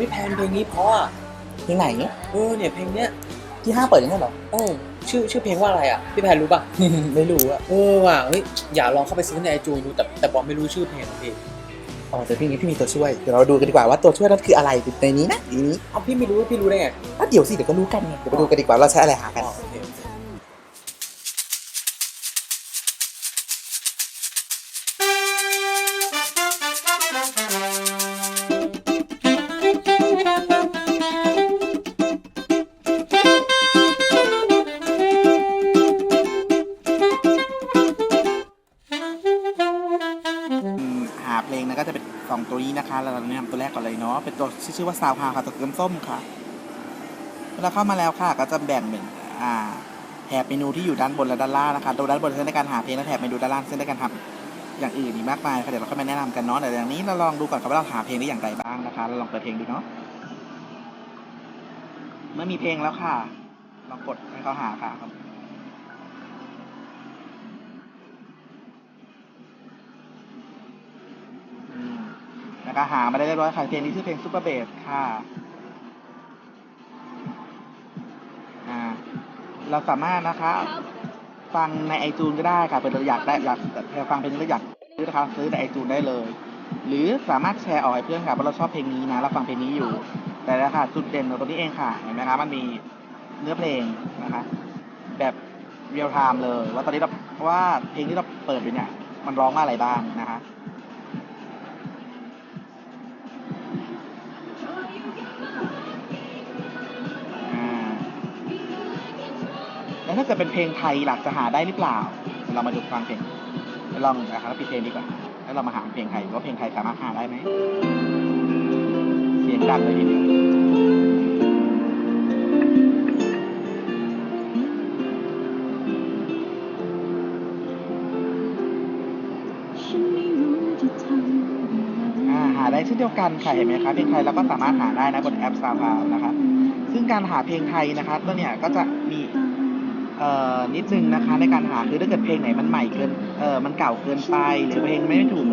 พี่แพนเพลงนี้เพราะอะเพลงไหนเออเนี่ยเพลงเนี้ยที่ห้าเปิดยังไงเหรอเออชื่อชื่อเพลงว่าอะไรอะพี่แพนรู้ป่ะ ไม่รู้อะเออว่ะเฮ้ยอย่าลองเข้าไปซื้อในไอจูดูแต่แต่บอกไม่รู้ชื่อเพลงของพี่อ๋อแต่พี่นี้พี่มีตัวช่วยเดี๋ยวเราดูกันดีกว่าว่าตัวช่วยนั้นคืออะไรในนี้นะในนี้เอาพี่ไม่รู้พี่รู้ได้ไงอะเดี๋ยวสิเดี๋ยวก็รู้กันไงเดี๋ยวไปดูกันดีกว่าเราใช้อะไรหากันอ๋อโอเค 2 ตัวนี้นะคะ เราจะแนะนำตัวแรกก่อนเลยเนาะ เป็นตัวที่ชื่อว่าซาวพาวค่ะ ตัวเกมส้มค่ะ เวลาเข้ามาแล้วค่ะ ก็จะแบ่งเป็นอ่าแถบเมนูที่อยู่ด้านบนและด้านล่างนะคะตัวด้านบนเส้นในการหาเพลงและแถบเมนูด้านล่างเส้นในการทำอย่างอื่นอีกมากมายค่ะเดี๋ยวเราเข้ามาแนะนำกันเนาะแต่อย่างนี้เราลองดูก่อนครับว่าเราหาเพลงได้อย่างไรบ้างนะคะเราลองเปิดเพลงดูเนาะเมื่อมีเพลงแล้วค่ะลองกดให้เขาหาค่ะ แล้วก็หามาได้เรียบร้อยค่ะเพลงนี้ชื่อเพลงซูเปอร์เบสค่ะอ่าเราสามารถนะคะ ฟังในไอจูนก็ได้ค่ะเปิดเราอยากได้อยากฟังเพลงนี้เราอยากซื้อนะคะซื้อในไอจูนได้เลย หรือสามารถแชร์ออกให้เพื่อนค่ะเพราะเราชอบเพลงนี้นะเราฟังเพลงนี้อยู่ แต่ละค่ะจุดเด่นของตัวนี้เองค่ะเห็นไหมคะมันมีเนื้อเพลงนะคะแบบเรียลไทม์เลย ว่าตอนนี้เราว่าเพลงที่เราเปิดอยู่เนี่ยมันร้องว่าอะไรบ้างนะคะ ถ้าเกิดเป็นเพลงไทยหลักจะหาได้หรือเปล่าเดี๋ยวเรามาดูฟังเพลงเดี๋ยวลองนะครับปิดเพลงดีกว่า แล้วเรามาหาเพลงไทยว่าเพลงไทยสามารถหาได้ไหม เสียงดังเลยทีเดียวอ่าหาได้เช่นเดียวกันค่ะเห็นไหมคะเพลงไทยเราก็สามารถหาได้นะบนแอปซาวคลาวนะคะซึ่งการหาเพลงไทยนะคะตัวเนี้ยก็จะมี เอ่อนิดนึงนะคะในการหาคือถ้าเกิดเพลงไหนมันใหม่เกินเออมันเก่าเกินไป หรือเพลงไม่ถูก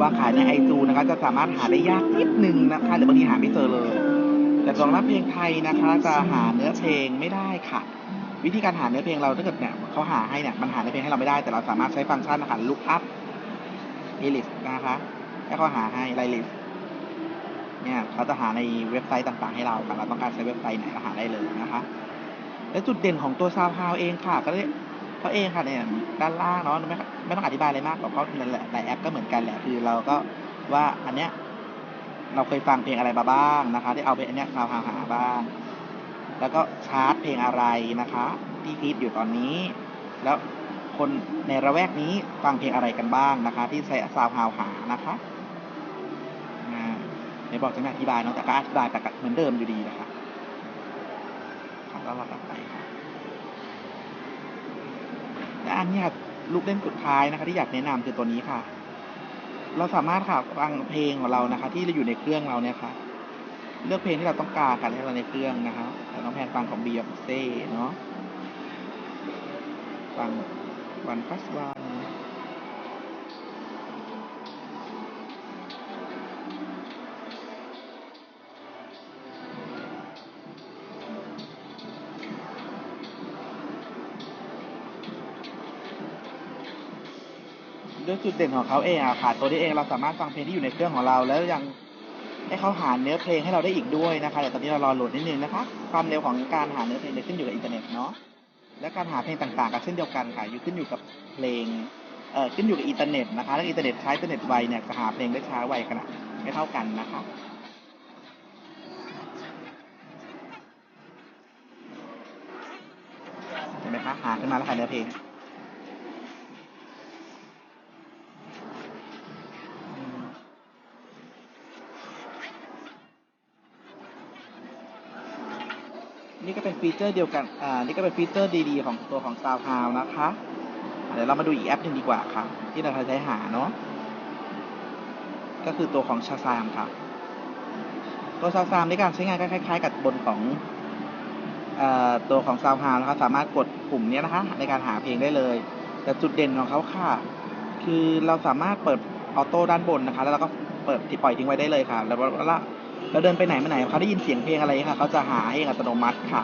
วางขายในไอจูนะคะ จะสามารถหาได้ยากนิดนึงนะคะหรือบางทีหาไม่เจอเลย แต่สำหรับเพลงไทยนะคะ จะหาเนื้อเพลงไม่ได้ค่ะ วิธีการหาเนื้อเพลงเราถ้าเกิดเนี่ยเขาหาให้เนี่ยมันหาเนื้อเพลงให้เราไม่ได้ แต่เราสามารถใช้ฟังก์ชันนะคะ look up list นะคะให้เขาหาให้ list เนี่ยเขาจะหาในเว็บไซต์ต่างๆ ให้เราค่ะเราต้องการใช้เว็บไซต์ไหนเราหาได้เลยนะคะ และจุดเด่นของตัวซาวพาวเองค่ะ ก็เลยเขาเองค่ะเนี่ยด้านล่างเนาะไม่ไม่ต้องอธิบายอะไรมากหรอกเพราะในหลายแอปก็เหมือนกันแหละคือเราก็ว่าอันเนี้ยเราเคยฟังเพลงอะไรมาบ้างนะคะ ที่เอาไปอันเนี้ยซาวพาวหาบ้าง แล้วก็ชาร์ตเพลงอะไรนะคะที่ฟีดอยู่ตอนนี้ แล้วคนในระแวกนี้ฟังเพลงอะไรกันบ้างนะคะ ที่ใช้ซาวพาวหานะคะอ่าในบอกจะไม่อธิบายเนาะแต่ก็อธิบายแต่เหมือนเดิมอยู่ดีนะคะ แล้วเรากลับไปครับและอันนี้ค่ะลูกเล่นสุดท้ายนะคะ ที่อยากแนะนำคือตัวนี้ค่ะ เราสามารถค่ะฟังเพลงของเรานะคะ ที่เราอยู่ในเครื่องเราเนี่ยค่ะ เลือกเพลงที่เราต้องการค่ะให้เราในเครื่องนะคะแต่น้องแพนฟังของบียองเซ่เนาะฟังวันพัสวัน ด้วยจุดเด่นของเขาเองอะค่ะ ตัวนี้เองเราสามารถฟังเพลงที่อยู่ในเครื่องของเรา แล้วยังให้เขาหาเนื้อเพลงให้เราได้อีกด้วยนะคะแต่ตอนนี้เรารอโหลดนิดนึงนะคะ ความเร็วของการหาเนื้อเพลงขึ้นอยู่กับอินเทอร์เน็ตเนาะและการหาเพลงต่างๆก็เช่นเดียวกันค่ะ อยู่ขึ้นอยู่กับเพลงเอ่อขึ้นอยู่กับอินเทอร์เน็ตนะคะถ้าอินเทอร์เน็ตใช้อินเทอร์เน็ตไวเนี่ยจะหาเพลงได้ช้าไวขนาดไม่เท่ากันนะคะเห็นไหมคะหาขึ้นมาแล้วค่ะเนื้อเพลง นี่ก็เป็นฟีเจอร์เดียวกันอ่านี่ก็เป็นฟีเจอร์ดีๆ ของตัวของ SoundCloud นะคะ เดี๋ยวเรามาดูอีกแอปหนึ่งดีกว่าค่ะ ที่เราใช้หาเนาะก็คือตัวของชาซามค่ะ ตัวชาซามในการใช้งานก็คล้าย ๆ กับบนของอ่อตัวของ SoundCloud นะคะสามารถกดปุ่มเนี้ยนะคะในการหาเพลงได้เลย แต่จุดเด่นของเขาค่ะ คือเราสามารถเปิดออโต้ด้านบนนะคะ แล้วเราก็เปิดปล่อยทิ้งไว้ได้เลยค่ะ แล้วเรา เราเดินไปไหนมาไหนเขาได้ยินเสียงเพลงอะไรค่ะเขาจะหาเองอัตโนมัติค่ะ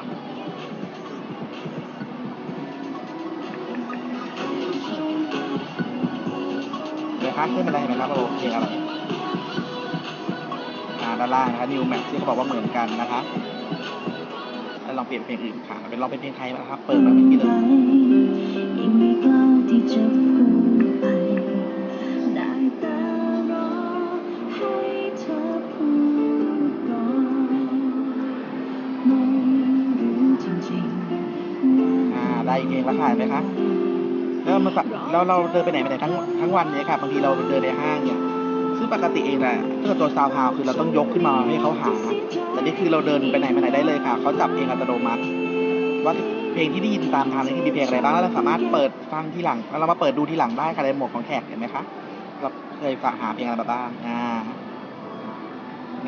เดี๋ยวคะขึ้นมาได้ไหมครับโอเพลงอะไรอ่าด้านล่างนะคะ New Map ที่เขาบอกว่าเหมือนกันนะคะแล้วลองเปลี่ยนเพลงอื่นค่ะเป็นลองเป็นเพลงไทยนะครับ เปิดมาเมื่อกี้เลย ได้เพลงแล้วค่ะไหมคะแล้วมันแล้วเราเดินไปไหนไปไหนทั้งทั้งวันเนี่ยค่ะบางทีเราเดินในห้างเนี่ยซึ่งปกติเองอะถ้าเกิดตัวซาวฮาวคือเราต้องยกขึ้นมาให้เขาหา แต่นี่คือเราเดินไปไหนมาไหนได้เลยค่ะ เขาจับเองอัตโนมัติ ว่าเพลงที่ได้ยินตามทางนี้คือมีเพลงอะไรบ้างแล้วเราสามารถเปิดฟังที่หลังแล้วเรามาเปิดดูที่หลังได้ค่ะในหมวดของแขกเห็นไหมคะ เราเคยหาเพลงอะไรมาบ้างอ่า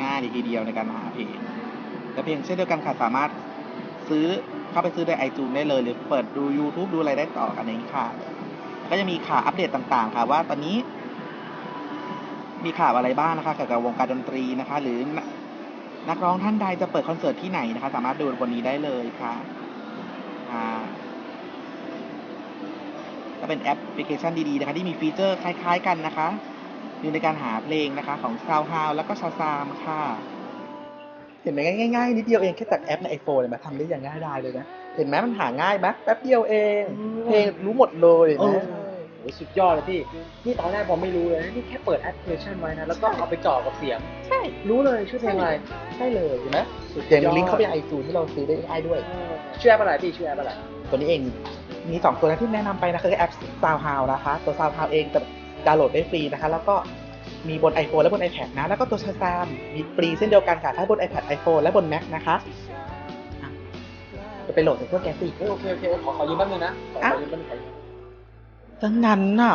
ง่ายดีทีเดียวในการหาเพลงและเพลงเช่นเดียวกันค่ะสามารถ ซื้อเข้าไปซื้อในไอจูนได้เลย หรือเปิดดู YouTube ดูอะไรได้ต่อกันเองค่ะ ก็จะมีข่าวอัปเดตต่างๆ ค่ะ ว่าตอนนี้ มีข่าวอะไรบ้างนะคะเกี่ยวกับวงการดนตรีนะคะ หรือนักร้องท่านใดจะเปิดคอนเสิร์ตที่ไหนนะคะ สามารถดูบนนี้ได้เลยค่ะอ่าก็เป็นแอปพลิเคชันดีๆนะคะ ที่มีฟีเจอร์คล้ายๆกันนะคะ อยู่ในการหาเพลงนะคะ ของ SoundCloud แล้วก็ชาซามค่ะ เห็นไหมง่ายๆนิดเดียวเองแค่จากแอปใน iPhone เนี่ยมาทำได้อย่างง่ายดายเลยนะ เห็นไหมมันหาง่ายไหมแป๊บเดียวเองเพลงรู้หมดเลยเห็นโอ้ไหมโหสุดยอดเลยพี่ นี่ตอนแรกผมไม่รู้เลยนะนี่แค่เปิดแอปพลิเคชันไว้นะ แล้วก็เอาไปจ่อกับเสียง ใช่ รู้เลยชื่อเพลงอะไรใช่เลยเห็นไหมสุดอย่างยอดลิงก์เข้าไปไอจูนที่เราซื้อได้ง่ายด้วยเออชื่อแอปอะไรพี่ชื่อแอปอะไร ตัวนี้เอง มีสองตัวนะที่แนะนำไปนะคือแอป SoundCloud นะคะ ตัว SoundCloud เองจะดาวน์โหลดได้ฟรีนะคะ แล้วก็ มีบน iPhone และบน iPad นะ แล้วก็ตัวชาซามมีฟรีเช่นเดียวกันค่ะทั้งบน iPad iPhone และบน Mac นะคะอะจะไปโหลดในเครื่องแกสิเฮ้ยโอเคโอเคขอขอยืมแป๊บนึงนะขอขอยืมแป๊บนึงขอยืมทั้งนั้นน่ะ